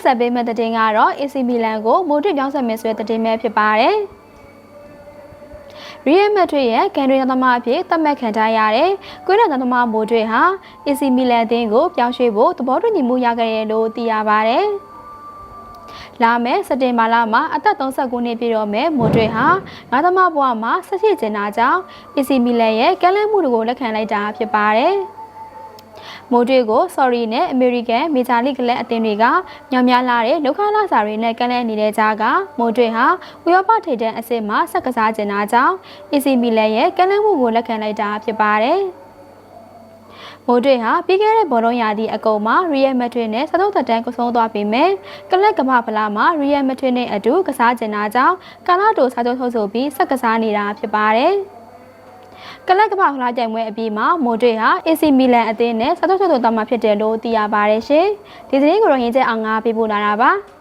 တင်ဆက်ပေးမယ့်သတင်းကတော့ AC Milan ကိုမိုဒရစ်ပြောင်းဆက်မယ်ဆိုတဲ့သတင်းပဲဖြစ်ပါတယ်။ Real Madrid ရဲ့ကန်ရီသမားအဖြစ်သတ်မှတ်ခံထားရတဲ့ကွေးရသမားမိုဒရစ်ဟာ AC Milan အသင်းကိုပြောင်းရွှေ့ဖို့သဘောတူညီမှုရခဲ့တယ်လို့သိရပါတယ်။လာမယ့်စက်တင်ဘာလမှာအသက်39နှစ်ပြည့်တော့မဲ့မိုဒရစ်ဟာငါးသမားဘဝမှာဆက်ရှိကျင်တာကြောင့် AC Milan ရဲ့ကမ်းလှမ်းမှုတွေကိုလက်ခံလိုက်တာဖြစ်ပါတယ်။ မိုဒရစ်ကို sorry နဲ့ American Major League လက်အသင်းတွေကညောင်များလာတဲ့လောက်ခလာစာတွေနဲ့ကမ်းလှမ်းနေတဲ့ကြားကမိုဒရစ်ဟာဥရောပထိပ်တန်းအဆင့်မှာဆက်ကစားကျင်တာကြောင့် AC Milan ရဲ့ကမ်းလှမ်းမှုကိုလက်ခံလိုက်တာဖြစ်ပါတယ်။မိုဒရစ်ဟာပြီးခဲ့တဲ့ဘောလုံးရာသီအကုန်မှာ Real Madrid နဲ့စတုတ်သက်တမ်းကိုဆုံးသွားပေမဲ့ကလပ်ကမ္ဘာဖလားမှာ Real Madrid နဲ့အတူကစားကျင်တာကြောင့်ကာလာတိုစာချုပ်ထုတ်ဆိုပြီးဆက်ကစားနေတာဖြစ်ပါတယ်။ ကလပ်ကမ္ဘာဖလားပြိုင်ပွဲအပြီးမှာမိုဒရစ်ဟာ AC Milan အသင်းနဲ့စတုတ်ထုတ်သွားမှာဖြစ်တယ်လို့သိရပါတယ်ရှင်။ဒီသတင်းကိုတော့ရင်းချက်အောင်ငါပေးပို့လာတာပါ။